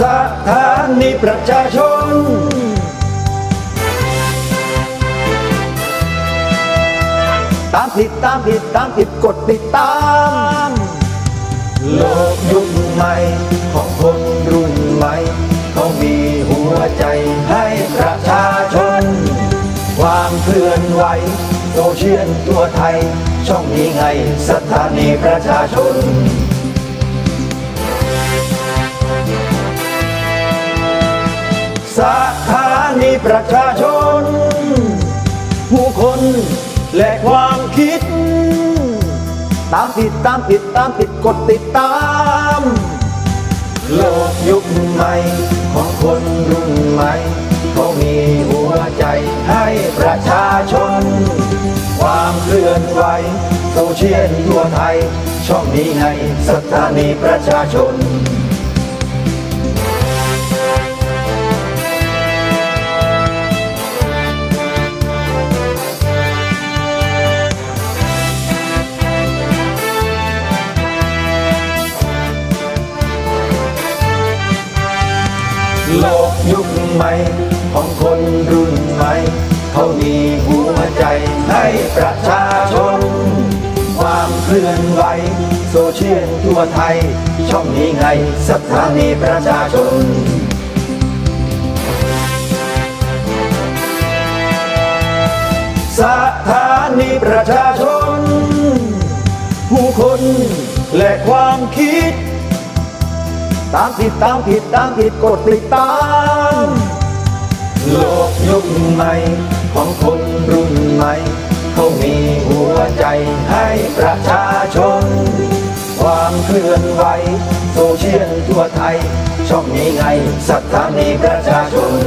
สถานีประชาชน ตามผิดตามผิดตามผิดกดติดตาม โลกยุคใหม่ของคนรุ่นใหม่เขามีหัวใจให้ประชาชน ความเคลื่อนไหวโซเชียลตัวไทย ช่องนี้ไงสถานีประชาชน สถานีประชาชน ผู้คนและความคิด ตามผิดตามผิดตามผิดกดติดตาม โลกยุคใหม่ของคนรุ่นใหม่เขามีหัวใจให้ประชาชน ความเคลื่อนไหวโซเชียลทั่วไทย ช่องนี้ไงสถานีประชาชน โลกยุคใหม่ของคนรุ่นใหม่เขามีหัวใจให้ประชาชน ความเคลื่อนไหวโซเชียลทั่วไทย ช่องนี้ไงสถานีประชาชนสถานีประชาชน ผู้คนและความคิด ตามผิดตามผิดตามผิดกดติดตาม โลกยุคใหม่ของคนรุ่นใหม่เขามีหัวใจให้ประชาชน ความเคลื่อนไหวโซเชียลทั่วไทย ช่องนี้ไงสถานีประชาชน